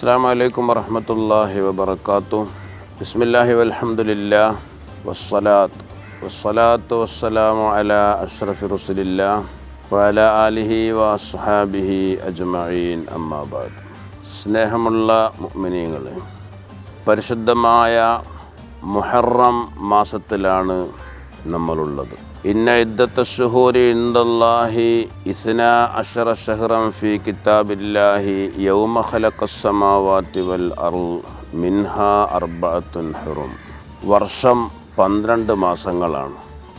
അസ്സാം വലൈക്കും വറഹമത്തല്ലാഹി വബർക്കാത്തു ബിസ്മില്ലാഹി വൽഹംദുലില്ലാ. വസ്സലാത്ത്. വസ്സലാത്തു വസ്സലാമു അലാ അഷ്റഫി റസുലില്ലാ. വല ആലിഹി വസ്ഹാബിഹി അജ്മഈൻ. അമ്മാബാദ് സ്നേഹമുള്ള മുഅ്മിനീങ്ങളെ പരിശുദ്ധമായ മുഹറം മാസത്തിലാണ് നമ്മളുള്ളത്. ഇന്ന ഇദ്ദത്ത ഷുഹൂരി ഇന്ദല്ലാഹി ഇസ്ന അഷറ ഷഹ്റം ഫി കിതാബില്ലാഹി യൗമ ഖലഖസ്സമാവാതി വൽ അർൾ മിൻഹ അർബഅത്തുൻ ഹുറും. വർഷം പന്ത്രണ്ട് മാസങ്ങളാണ്.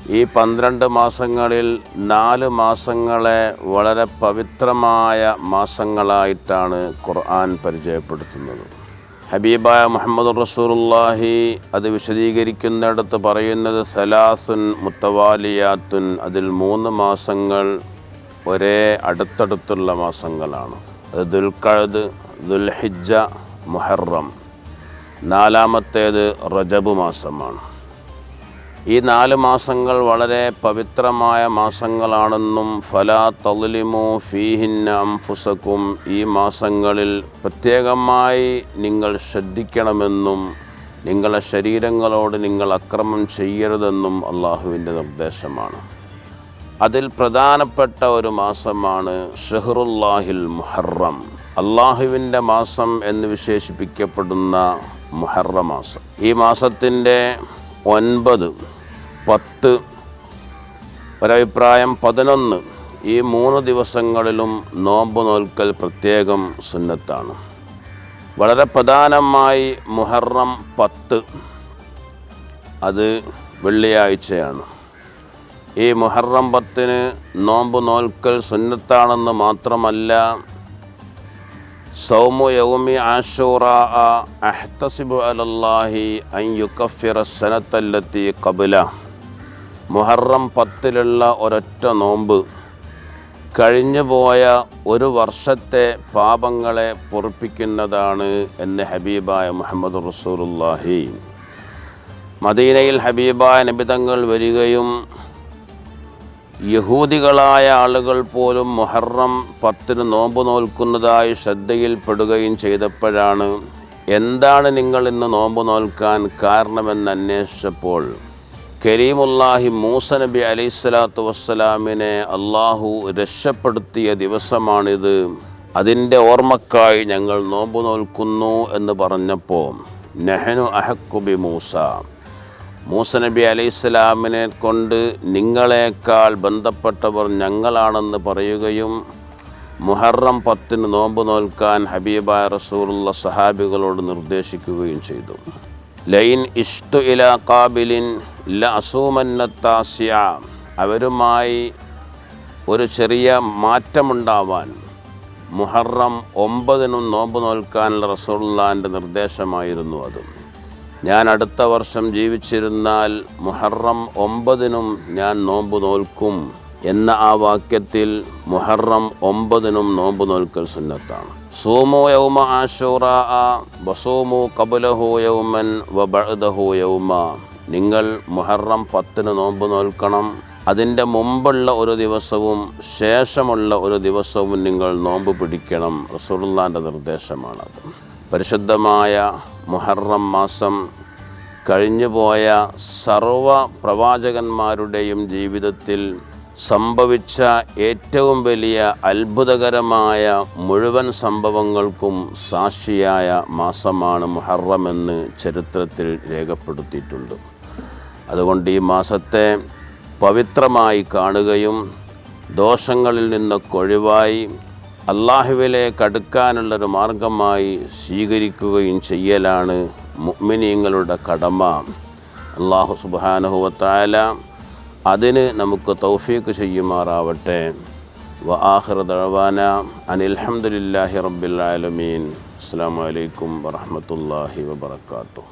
ഈ പന്ത്രണ്ട് മാസങ്ങളിൽ നാല് മാസങ്ങളെ വളരെ പവിത്രമായ മാസങ്ങളായിട്ടാണ് ഖുർആൻ പരിചയപ്പെടുത്തുന്നത്. ഹബീബായ മുഹമ്മദ് റസൂറുല്ലാഹി അത് വിശദീകരിക്കുന്നിടത്ത് പറയുന്നത് സലാസുൻ മുത്തവാലിയാത്തുൻ അതിൽ മൂന്ന് മാസങ്ങൾ ഒരേ അടുത്തടുത്തുള്ള മാസങ്ങളാണ്. അത് ദുൽഖഴദ് ദുൽഹിജ മുഹറം. നാലാമത്തേത് റജബ് മാസമാണ്. ഈ നാല് മാസങ്ങൾ വളരെ പവിത്രമായ മാസങ്ങളാണെന്നും ഫല തളിലിമു ഫീഹിന്ന അംഫുസക്കും ഈ മാസങ്ങളിൽ പ്രത്യേകമായി നിങ്ങൾ ശ്രദ്ധിക്കണമെന്നും നിങ്ങളുടെ ശരീരങ്ങളോട് നിങ്ങൾ അക്രമം ചെയ്യരുതെന്നും അള്ളാഹുവിന്റെ നിർദ്ദേശമാണ്. അതിൽ പ്രധാനപ്പെട്ട ഒരു മാസമാണ് ഷെഹറുല്ലാഹിൽ മുഹറം. അള്ളാഹുവിന്റെ മാസം എന്ന് വിശേഷിപ്പിക്കപ്പെടുന്ന മുഹറ മാസം. ഈ മാസത്തിന്റെ ഒൻപത് പത്ത് ഒരഭിപ്രായം പതിനൊന്ന്. ഈ മൂന്ന് ദിവസങ്ങളിലും നോമ്പ് നോൽക്കൽ പ്രത്യേകം സുന്നത്താണ്. വളരെ പ്രധാനമായി മുഹറം പത്ത്. അത് വെള്ളിയാഴ്ചയാണ്. ഈ മുഹറം പത്തിന് നോമ്പ് നോൽക്കൽ സുന്നത്താണെന്ന് മാത്രമല്ല സൗമു യൗമി ആഷൂറ അഹ്തസിബു അലല്ലാഹി അൻ യുക്കഫിറ സനത്തല്ലത്തി ഖബല. മുഹറം പത്തിലുള്ള ഒരൊറ്റ നോമ്പ്. കഴിഞ്ഞു പോയ ഒരു വർഷത്തെ പാപങ്ങളെ പൊറുപ്പിക്കുന്നതാണ് എന്ന് ഹബീബായ മുഹമ്മദ് റസൂലുല്ലാഹി മദീനയിൽ ഹബീബായ നബിതങ്ങൾ വരികയും യഹൂദികളായ ആളുകൾ പോലും മുഹറം പത്തിന് നോമ്പ് നോൽക്കുന്നതായി ശ്രദ്ധയിൽപ്പെടുകയും ചെയ്തപ്പോഴാണ് എന്താണ് നിങ്ങൾ ഇന്ന് നോമ്പ് നോൽക്കാൻ കാരണമെന്ന് അന്വേഷിച്ചപ്പോൾ കരീമുല്ലാഹി മൂസ നബി അലൈഹിസ്സലാത്തു വസ്സലാമിനെ അള്ളാഹു രക്ഷപ്പെടുത്തിയ ദിവസമാണിത്. അതിന്റെ ഓർമ്മക്കായി ഞങ്ങൾ നോമ്പ് നോൽക്കുന്നു എന്ന് പറഞ്ഞപ്പോൾ നെഹനു അഹക്കുബി മൂസ. മൂസ നബി അലൈഹിസ്സലാമിനെ കൊണ്ട് നിങ്ങളെക്കാൾ ബന്ധപ്പെട്ടവർ ഞങ്ങളാണെന്ന് പറയുകയും മുഹറം പത്തിന് നോമ്പ് നോൽക്കാൻ ഹബീബ റസൂറുള്ള സഹാബികളോട് നിർദ്ദേശിക്കുകയും ചെയ്തു. ലൈൻ ഇഷ്തു ഇല കാബിലിൻ ല അസൂമന്നത്താസ്യ അവരുമായി ഒരു ചെറിയ മാറ്റമുണ്ടാവാൻ മുഹറം ഒമ്പതിനും നോമ്പ് നോൽക്കാനുള്ള റസൂള്ളാന്റെ നിർദ്ദേശമായിരുന്നു അത്. ഞാൻ അടുത്ത വർഷം ജീവിച്ചിരുന്നാൽ മുഹറം ഒമ്പതിനും ഞാൻ നോമ്പു നോൽക്കും എന്ന ആ വാക്യത്തിൽ മുഹറം ഒമ്പതിനും നോമ്പു നോൽക്കൽ സുന്നത്താണ്. സോമോ യൗമ ആഷൂറ ബസോമോ കബുലഹു യൗമൻ വബഅദഹു യൗമ. നിങ്ങൾ മുഹറം പത്തിന് നോമ്പു നോൽക്കണം. അതിന്റെ മുമ്പുള്ള ഒരു ദിവസവും ശേഷമുള്ള ഒരു ദിവസവും നിങ്ങൾ നോമ്പ് പിടിക്കണം. റസൂലുള്ളാന്റെ നിർദ്ദേശമാണത്. പരിശുദ്ധമായ മുഹറം മാസം കഴിഞ്ഞുപോയ സർവ പ്രവാചകന്മാരുടെയും ജീവിതത്തിൽ സംഭവിച്ച ഏറ്റവും വലിയ അത്ഭുതകരമായ മുഴുവൻ സംഭവങ്ങൾക്കും സാക്ഷിയായ മാസമാണ് മുഹറമെന്ന് ചരിത്രത്തിൽ രേഖപ്പെടുത്തിയിട്ടുണ്ട്. അതുകൊണ്ട് ഈ മാസത്തെ പവിത്രമായി കാണുകയും ദോഷങ്ങളിൽ നിന്നൊക്കെ ഒഴിവായി അള്ളാഹുവിലേക്ക് അടുക്കാനുള്ളൊരു മാർഗമായി സ്വീകരിക്കുകയും ചെയ്യലാണ് മുഅ്മിനീങ്ങളുടെ കടമ. അള്ളാഹു സുബാനുഹുവത്തായ അതിന് നമുക്ക് തൗഫീക്ക് ചെയ്യുമാറാവട്ടെ. വ ആഖിർ ദഴവാന അനിൽഹമുല്ലാഹി റബ്ബിൽ ആലമീൻ. അസ്സാം വലൈക്കും വറഹമത്തല്ലാഹി വബർക്കാത്തു